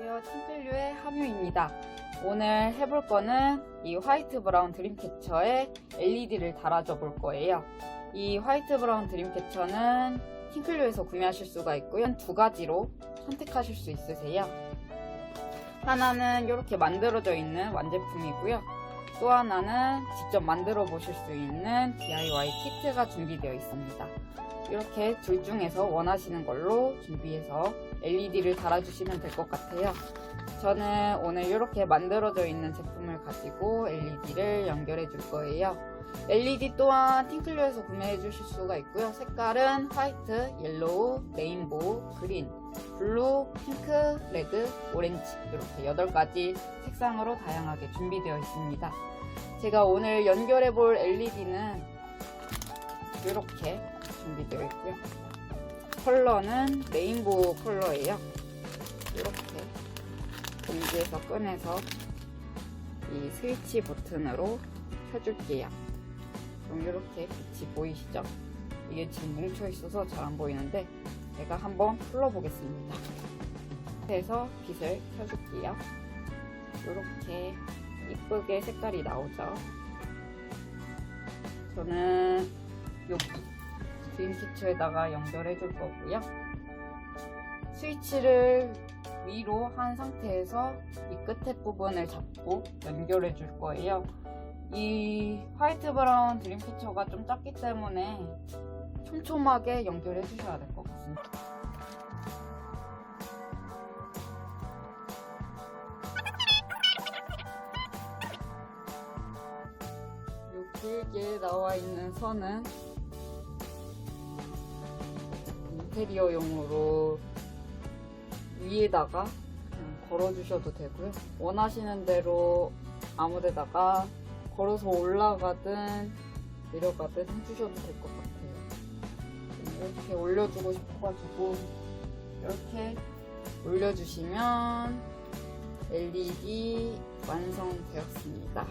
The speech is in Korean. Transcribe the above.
안녕하세요. 팅클류의 함유입니다. 오늘 해볼 거는 이 화이트 브라운 드림캐쳐에 LED를 달아줘 볼 거예요. 이 화이트 브라운 드림캐쳐는 팅클류에서 구매하실 수가 있고요. 두 가지로 선택하실 수 있으세요. 하나는 이렇게 만들어져 있는 완제품이고요. 또 하나는 직접 만들어 보실 수 있는 DIY 키트가 준비되어 있습니다. 이렇게 둘 중에서 원하시는 걸로 준비해서 LED를 달아주시면 될 것 같아요. 저는 오늘 이렇게 만들어져 있는 제품을 가지고 LED를 연결해 줄 거예요. LED 또한 팅클류에서 구매해 주실 수가 있고요. 색깔은 화이트, 옐로우, 레인보우, 그린, 블루, 핑크, 레드, 오렌지 이렇게 8가지 색상으로 다양하게 준비되어 있습니다. 제가 오늘 연결해 볼 LED는 이렇게 준비되어 있고요. 컬러는 레인보우 컬러예요. 이렇게 공지에서 꺼내서 이 스위치 버튼으로 켜줄게요. 그럼 이렇게 빛이 보이시죠? 이게 지금 뭉쳐 있어서 잘 안 보이는데 제가 한번 풀러보겠습니다. 해서 빛을 켜줄게요. 이렇게 이쁘게 색깔이 나오죠. 저는 여기 드림캐쳐에다가 연결해 줄 거고요. 스위치를 위로 한 상태에서 이 끝에 부분을 잡고 연결해 줄 거예요. 이 화이트 브라운 드림캐쳐가 좀 작기 때문에 촘촘하게 연결해 주셔야 될 것 같습니다. 이 길게 나와 있는 선은 인테리어용으로 위에다가 걸어주셔도 되고요. 원하시는 대로 아무 데다가 걸어서 올라가든 내려가든 해주셔도 될 것 같아요. 이렇게 올려주고 싶어가지고 이렇게 올려주시면 LED 완성되었습니다.